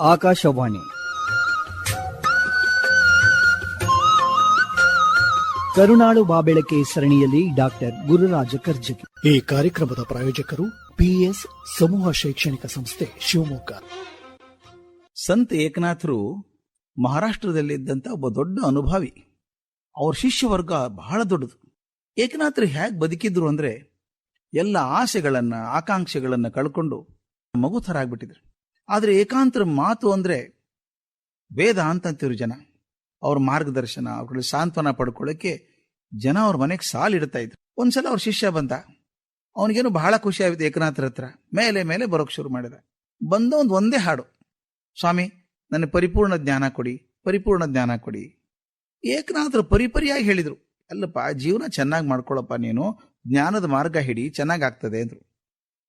ಆಕಾಶವಾಣಿ. ಕರುಣಾಳು ಬಾಬೆಳಕೆ ಸರಣಿಯಲ್ಲಿ ಡಾಕ್ಟರ್ ಗುರುರಾಜ ಕರ್ಜಗಿ ಈ ಕಾರ್ಯಕ್ರಮದ ಪ್ರಾಯೋಜಕರು ಪಿಎಸ್ ಸಮೂಹ ಶೈಕ್ಷಣಿಕ ಸಂಸ್ಥೆ ಶಿವಮೊಗ್ಗ. ಸಂತ ಏಕನಾಥರು ಮಹಾರಾಷ್ಟ್ರದಲ್ಲಿದ್ದಂಥ ಒಬ್ಬ ದೊಡ್ಡ ಅನುಭಾವಿ. ಅವ್ರ ಶಿಷ್ಯವರ್ಗ ಬಹಳ ದೊಡ್ಡದು. ಏಕನಾಥರು ಹೇಗೆ ಬದುಕಿದ್ರು ಅಂದ್ರೆ ಎಲ್ಲ ಆಸೆಗಳನ್ನ ಆಕಾಂಕ್ಷೆಗಳನ್ನ ಕಳ್ಕೊಂಡು ಮಗು ಥರ ಆಗ್ಬಿಟ್ಟಿದ್ರು ಆದ್ರೆ ಏಕಾಂತರ ಮಾತು ಅಂದ್ರೆ ವೇದ ಅಂತಂತಿರು ಜನ. ಅವ್ರ ಮಾರ್ಗದರ್ಶನ, ಅವ್ರ ಸಾಂತ್ವನ ಪಡ್ಕೊಳ್ಳೋಕ್ಕೆ ಜನ ಅವ್ರ ಮನೆಗೆ ಸಾಲಿಡ್ತಾ ಇದ್ರು. ಒಂದ್ಸಲ ಅವ್ರ ಶಿಷ್ಯ ಬಂದ. ಅವನಿಗೇನು ಬಹಳ ಖುಷಿ ಆಯಿತು ಏಕನಾಥರ ಹತ್ರ. ಮೇಲೆ ಮೇಲೆ ಬರೋಕ್ ಶುರು ಮಾಡಿದ. ಬಂದ ಒಂದು ಒಂದೇ ಹಾಡು. ಸ್ವಾಮಿ, ನನಗೆ ಪರಿಪೂರ್ಣ ಜ್ಞಾನ ಕೊಡಿ, ಪರಿಪೂರ್ಣ ಜ್ಞಾನ ಕೊಡಿ. ಏಕನಾಥರು ಪರಿಪರಿಯಾಗಿ ಹೇಳಿದ್ರು. ಅಲ್ಲಪ್ಪ, ಜೀವನ ಚೆನ್ನಾಗಿ ಮಾಡ್ಕೊಳಪ್ಪ ನೀನು. ಜ್ಞಾನದ ಮಾರ್ಗ ಹಿಡಿ ಚೆನ್ನಾಗಾಗ್ತದೆ ಅಂದ್ರು.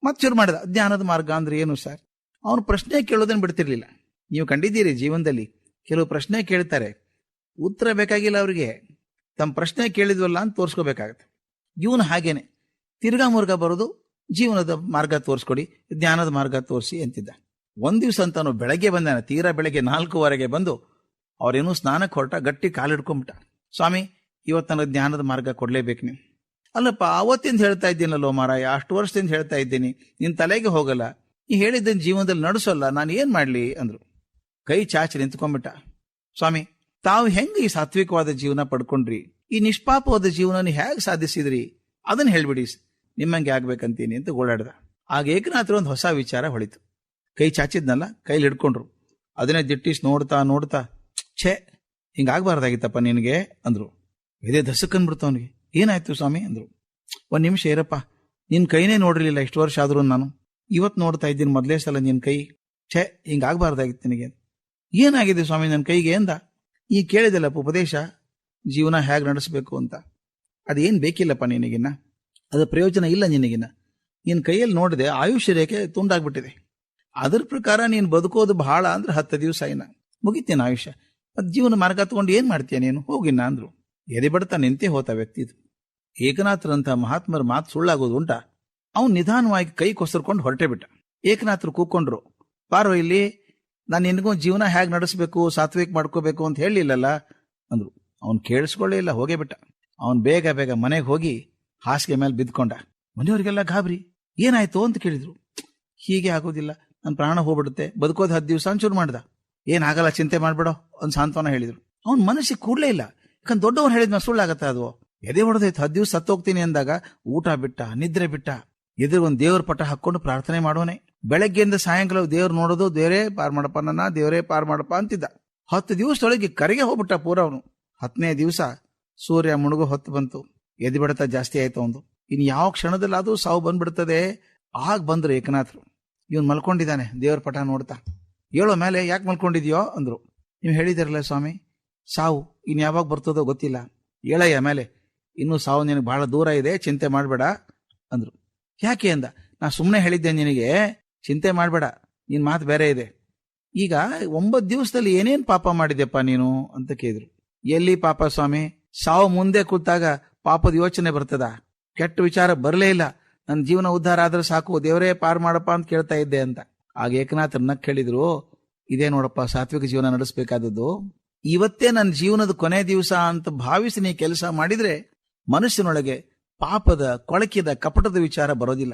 ಮತ್ತೆ ಶುರು ಮಾಡಿದ. ಜ್ಞಾನದ ಮಾರ್ಗ ಅಂದ್ರೆ ಏನು, ಸರ್? ಅವನು ಪ್ರಶ್ನೆ ಕೇಳೋದನ್ನು ಬಿಡ್ತಿರ್ಲಿಲ್ಲ. ನೀವು ಕಂಡಿದ್ದೀರಿ ಜೀವನದಲ್ಲಿ. ಕೆಲವು ಪ್ರಶ್ನೆ ಕೇಳ್ತಾರೆ. ಉತ್ತರ ಬೇಕಾಗಿಲ್ಲ ಅವರಿಗೆ. ತಮ್ಮ ಪ್ರಶ್ನೆ ಕೇಳಿದ್ವಲ್ಲ ಅಂತ ತೋರಿಸ್ಕೋಬೇಕಾಗತ್ತೆ. ಇವನು ಹಾಗೇನೆ. ತಿರ್ಗಾ ಮುರ್ಗ ಬರೋದು ಜೀವನದ ಮಾರ್ಗ ತೋರಿಸ್ಕೊಡಿ, ಜ್ಞಾನದ ಮಾರ್ಗ ತೋರಿಸಿ ಅಂತಿದ್ದ. ಒಂದು ದಿವಸ ಅಂತ ಅವನು ಬೆಳಗ್ಗೆ ಬಂದಾನೆ. ತೀರಾ ಬೆಳಗ್ಗೆ ನಾಲ್ಕುವರೆಗೆ ಬಂದು ಅವ್ರೇನು ಸ್ನಾನಕ್ಕೆ ಹೊರಟ, ಗಟ್ಟಿ ಕಾಲಿಡ್ಕೊಂಬಿಟ್ಟ. ಸ್ವಾಮಿ, ಇವತ್ತು ನನಗೆ ಜ್ಞಾನದ ಮಾರ್ಗ ಕೊಡ್ಲೇಬೇಕು ನೀವು. ಅಲ್ಲಪ್ಪ, ಅವತ್ತಿಂದ ಹೇಳ್ತಾ ಇದ್ದೀನಲ್ಲೋ ಮಾರಾಯ, ಅಷ್ಟು ವರ್ಷದಿಂದ ಹೇಳ್ತಾ ಇದ್ದೀನಿ. ನಿನ್ನ ತಲೆಗೆ ಹೋಗಲ್ಲ. ನೀ ಹೇಳಿದ್ದನ್ ಜೀವನದಲ್ಲಿ ನಡೆಸೋಲ್ಲ, ನಾನು ಏನ್ ಮಾಡ್ಲಿ ಅಂದ್ರು. ಕೈ ಚಾಚಿ ನಿಂತ್ಕೊಂಡ್ಬಿಟ್ಟ. ಸ್ವಾಮಿ, ತಾವು ಹೆಂಗ ಈ ಸಾತ್ವಿಕವಾದ ಜೀವನ ಪಡ್ಕೊಂಡ್ರಿ? ಈ ನಿಷ್ಪಾಪವಾದ ಜೀವನ ಹೇಗೆ ಸಾಧಿಸಿದ್ರಿ? ಅದನ್ನ ಹೇಳ್ಬಿಡಿ. ನಿಮ್ಮಂಗೆ ಆಗ್ಬೇಕಂತೀನಿ ಅಂತ ಓಡಾಡ್ದ ಆಗ ಏಕನಾಥರು ಒಂದು ಹೊಸ ವಿಚಾರ ಹೊಳಿತು. ಕೈ ಚಾಚಿದ್ನಲ್ಲ, ಕೈಲಿ ಹಿಡ್ಕೊಂಡ್ರು. ಅದನ್ನೇ ದಿಟ್ಟಿಸ್ ನೋಡ್ತಾ ನೋಡ್ತಾ, ಛೇ, ಹಿಂಗಾಗ್ಬಾರ್ದಾಗಿತ್ತಪ್ಪ ನಿನಗೆ ಅಂದ್ರು. ಇದೇ ದಸಕ್ಕನ್ಬಿಡ್ತು ಅವನಿಗೆ. ಏನಾಯ್ತು ಸ್ವಾಮಿ ಅಂದ್ರು. ಒಂದ್ ನಿಮಿಷ ಇರಪ್ಪ, ನಿನ್ ಕೈನೇ ನೋಡಿರ್ಲಿಲ್ಲ ಇಷ್ಟು ವರ್ಷ ಆದ್ರೂ ನಾನು. ಇವತ್ ನೋಡ್ತಾ ಇದ್ದೀನಿ ಮೊದಲೇ ಸಲ ನಿನ್ ಕೈ. ಛೇ, ಹಿಂಗಾಗ್ಬಾರ್ದಾಗಿತ್ತು ನಿನಗೆ. ಏನಾಗಿದೆ ಸ್ವಾಮಿ ನನ್ನ ಕೈಗೆ ಅಂದ. ಈ ಕೇಳಿದಲ್ಲಪ್ಪ ಉಪದೇಶ. ಜೀವನ ಹೇಗೆ ನಡೆಸಬೇಕು ಅಂತ. ಅದೇನ್ ಬೇಕಿಲ್ಲಪ್ಪ ನಿನಗಿನ್ನ. ಅದ ಪ್ರಯೋಜನ ಇಲ್ಲ ನಿನಗಿನ್ನ. ನಿನ್ ಕೈಯಲ್ಲಿ ನೋಡಿದೆ ಆಯುಷ್ಯ ರೇಖೆ ತುಂಡಾಗ್ಬಿಟ್ಟಿದೆ. ಅದ್ರ ಪ್ರಕಾರ ನೀನು ಬದುಕೋದು ಬಹಳ ಅಂದ್ರೆ ಹತ್ತು ದಿವಸ ಇನ್ನ. ಮುಗಿತೇನೆ ಆಯುಷ್ಯ ಮತ್ ಜೀವನ ಮಾರ್ಗ ತಗೊಂಡು ಏನ್ ಮಾಡ್ತೀಯ ನೀನು? ಹೋಗಿನ್ನ ಅಂದ್ರು. ಎದೆ ಬಡ್ತಾ ನಿಂತೇ ಹೋತ ವ್ಯಕ್ತಿ ಇದು. ಏಕನಾಥರಂತ ಮಹಾತ್ಮರ ಮಾತು ಸುಳ್ಳಾಗೋದು ಉಂಟ? ಅವನು ನಿಧಾನವಾಗಿ ಕೈ ಕೊಸರ್ಕೊಂಡು ಹೊರಟೆ ಬಿಟ್ಟ. ಏಕನಾಥರು ಕೂಕೊಂಡ್ರು. ಪಾರೋ ಇಲ್ಲಿ, ನಾನು ನಿನಗೂ ಜೀವನ ಹೇಗೆ ನಡೆಸಬೇಕು, ಸಾತ್ವಿಕ ಮಾಡ್ಕೋಬೇಕು ಅಂತ ಹೇಳಿಲ್ಲಲ್ಲ? ಅಂದ್ರು. ಅವನು ಕೇಳಿಸ್ಕೊಳ್ಳೇ ಇಲ್ಲ, ಹೋಗೇ ಬಿಟ್ಟ. ಅವನು ಬೇಗ ಬೇಗ ಮನೆಗೆ ಹೋಗಿ ಹಾಸಿಗೆ ಮೇಲೆ ಬಿದ್ಕೊಂಡ. ಮನೆಯವರಿಗೆಲ್ಲ ಗಾಬರಿ, ಏನಾಯ್ತು? ಅಂತ ಕೇಳಿದ್ರು. ಹೀಗೆ ಆಗೋದಿಲ್ಲ. ನನ್ನ ಪ್ರಾಣ ಹೋಗ್ಬಿಡುತ್ತೆ. ಬದುಕೋದು ಹತ್ತು ದಿವಸ ಅಂಚೂರು ಮಾಡ್ದ. ಏನಾಗಲ್ಲ ಚಿಂತೆ ಮಾಡ್ಬೇಡೋ, ಅಂತ ಸಾಂತ್ವನ ಹೇಳಿದ್ರು. ಅವ್ನ ಮನಸ್ಸಿಗೆ ಕೂಡಲೇ ಇಲ್ಲ. ಯಾಕಂದ್ರೆ ದೊಡ್ಡವ್ರು ಹೇಳಿದ್ನ ಸುಳ್ಳಾಗತ್ತೆ ಅದು ಎದೆ ಹೊಡೆದೈತು ಹತ್ತು ದಿವಸ ಸತ್ತೋಗ್ತೀನಿ ಅಂದಾಗ ಊಟ ಬಿಟ್ಟ, ನಿದ್ರೆ ಬಿಟ್ಟ. ಎದುರು ಒಂದು ದೇವ್ರ ಪಟ ಹಾಕೊಂಡು ಪ್ರಾರ್ಥನೆ ಮಾಡೋನೆ. ಬೆಳಗ್ಗೆಯಿಂದ ಸಾಯಂಕಾಲ ದೇವ್ರು ನೋಡೋದು, ದೇವರೇ ಪಾರ್ ಮಾಡಪ್ಪ ನನ್ನ ದೇವರೇ ಪಾರ್ ಮಾಡಪ್ಪ ಅಂತಿದ್ದ. ಹತ್ತು ದಿವಸದೊಳಗೆ ಕರೆಗೆ ಹೋಗ್ಬಿಟ್ಟ ಪೂರ ಅವನು. ಹತ್ತನೇ ದಿವಸ ಸೂರ್ಯ ಮುಳುಗು ಹೊತ್ತು ಬಂತು. ಎದ್ದು ಜಾಸ್ತಿ ಆಯ್ತು ಅವನು ಇನ್ ಯಾವ ಕ್ಷಣದಲ್ಲಿ ಅದು ಸಾವು ಬಂದ್ಬಿಡ್ತದೆ. ಆಗ ಬಂದ್ರು ಏಕನಾಥರು. ಇವನ್ ಮಲ್ಕೊಂಡಿದ್ದಾನೆ, ದೇವ್ರ ಪಟ ನೋಡ್ತಾ. ಹೇಳೋ ಮೇಲೆ ಯಾಕೆ ಮಲ್ಕೊಂಡಿದ್ಯೋ ಅಂದ್ರು. ನೀವು ಹೇಳಿದಿರಲ್ಲ ಸ್ವಾಮಿ, ಸಾವು ಇನ್ ಯಾವಾಗ ಬರ್ತದೋ ಗೊತ್ತಿಲ್ಲ. ಹೇಳಯ್ಯ ಮೇಲೆ, ಇನ್ನು ಸಾವು ನಿನಗೆ ಬಹಳ ದೂರ ಇದೆ, ಚಿಂತೆ ಮಾಡಬೇಡ ಅಂದ್ರು. ಯಾಕೆ ಅಂದ? ನಾ ಸುಮ್ಮನೆ ಹೇಳಿದ್ದೆ ನಿನಗೆ, ಚಿಂತೆ ಮಾಡಬೇಡ, ನಿನ್ ಮಾತು ಬೇರೆ ಇದೆ. ಈಗ ಒಂಬತ್ತು ದಿವಸದಲ್ಲಿ ಏನೇನ್ ಪಾಪ ಮಾಡಿದೆಪ್ಪ ನೀನು? ಅಂತ ಕೇಳಿದ್ರು. ಎಲ್ಲಿ ಪಾಪ ಸ್ವಾಮಿ? ಸಾವು ಮುಂದೆ ಕೂತಾಗ ಪಾಪದ ಯೋಚನೆ ಬರ್ತದ? ಕೆಟ್ಟ ವಿಚಾರ ಬರಲೇ ಇಲ್ಲ. ನನ್ನ ಜೀವನ ಉದ್ಧಾರ ಆದ್ರೆ ಸಾಕು, ದೇವರೇ ಪಾರ್ ಮಾಡಪ್ಪ ಅಂತ ಕೇಳ್ತಾ ಇದ್ದೆ ಅಂತ. ಆಗ ಏಕನಾಥ್ ನಕ್ ಕೇಳಿದ್ರು, ಇದೇ ನೋಡಪ್ಪ, ಸಾತ್ವಿಕ ಜೀವನ ನಡೆಸಬೇಕಾದದ್ದು. ಇವತ್ತೇ ನನ್ನ ಜೀವನದ ಕೊನೆ ದಿವಸ ಅಂತ ಭಾವಿಸಿ ನೀ ಕೆಲಸ ಮಾಡಿದ್ರೆ ಮನಸ್ಸಿನೊಳಗೆ ಪಾಪದ ಕೊಳಕಿದ ಕಪಟದ ವಿಚಾರ ಬರೋದಿಲ್ಲ.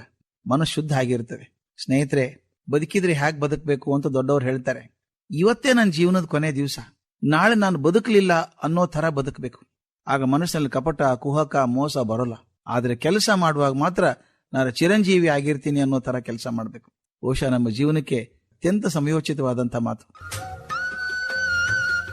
ಮನಸ್ಸು ಶುದ್ಧ ಆಗಿರ್ತದೆ. ಸ್ನೇಹಿತರೆ, ಬದುಕಿದ್ರೆ ಹ್ಯಾಕ್ ಬದುಕಬೇಕು ಅಂತ ದೊಡ್ಡವರು ಹೇಳ್ತಾರೆ. ಇವತ್ತೇ ನನ್ನ ಜೀವನದ ಕೊನೆ ದಿವಸ. ನಾಳೆ ನಾನು ಬದುಕಲಿಲ್ಲ ಅನ್ನೋ ತರ ಬದುಕಬೇಕು. ಆಗ ಮನಸ್ಸಿನಲ್ಲಿ ಕಪಟ, ಕುಹಕ, ಮೋಸ ಬರೋಲ್ಲ. ಆದ್ರೆ ಕೆಲಸ ಮಾಡುವಾಗ ಮಾತ್ರ ನಾನು ಚಿರಂಜೀವಿ ಆಗಿರ್ತೀನಿ ಅನ್ನೋ ತರ ಕೆಲಸ ಮಾಡಬೇಕು. ಬಹುಶಃ ನಮ್ಮ ಜೀವನಕ್ಕೆ ಅತ್ಯಂತ ಸಮಯೋಚಿತವಾದಂಥ ಮಾತು.